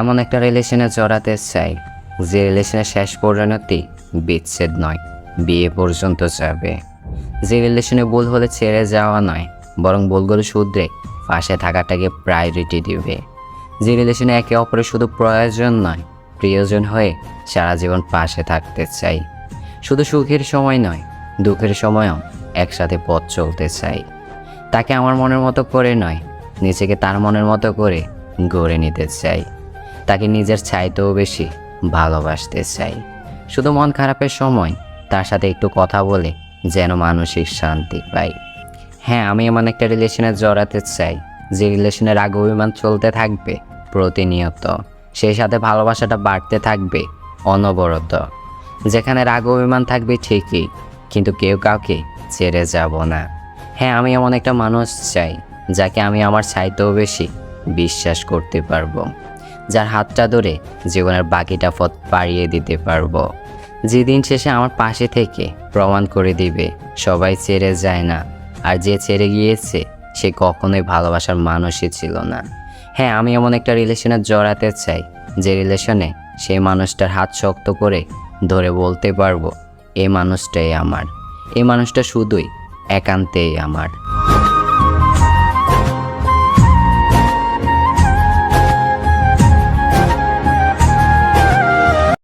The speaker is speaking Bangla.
এমন একটা রিলেশনে জড়াতে চাই, যে রিলেশনের শেষ পরিণতি বিচ্ছেদ নয়, বিয়ে পর্যন্ত যাবে। যে রিলেশনে ভুল হলে ছেড়ে যাওয়া নয়, বরং ভুলগুলো শুধরে পাশে থাকাটাকে প্রায়োরিটি দিবে। যে রিলেশনে একে অপরের শুধু প্রয়োজন নয়, প্রিয়জন হয়ে সারা জীবন পাশে থাকতে চাই। শুধু সুখের সময় নয়, দুঃখের সময়ও একসাথে পথ চলতে চাই। তাকে আমার মনের মতো করে নয়, নিজেকে তার মনের মতো করে গড়ে নিতে চাই। তাকে নিজের চাইতেও বেশি ভালোবাসতে চাই। শুধু মন খারাপের সময় তার সাথে একটু কথা বলে যেন মানসিক শান্তি পাই। হ্যাঁ আমি এমন একটা রিলেশনে জড়াতে চাই, যে রিলেশনের আগ অভিমান চলতে থাকবে প্রতিনিয়ত। সেই সাথে ভালোবাসাটা বাড়তে থাকবে অনবরত। যেখানে রাগ অভিমান থাকবে ঠিকই, কিন্তু কেউ কাউকে ছেড়ে যাব না। হ্যাঁ আমি এমন একটা মানুষ চাই, যাকে আমি আমার চাইতেও বেশি বিশ্বাস করতে পারব। যার হাতটা ধরে জীবনের বাকিটা পথ পাড়িয়ে দিতে পারব। যেদিন শেষে আমার পাশে থেকে প্রমাণ করে দিবে, সবাই ছেড়ে যায় না। আর যে ছেড়ে গিয়েছে, সে কখনোই ভালোবাসার মানুষই ছিল না। হ্যাঁ আমি এমন একটা রিলেশনে জড়াতে চাই, যে রিলেশনে সেই মানুষটার হাত শক্ত করে ধরে বলতে পারব এই মানুষটাই আমার। এই মানুষটা শুধুই একান্তেই আমার।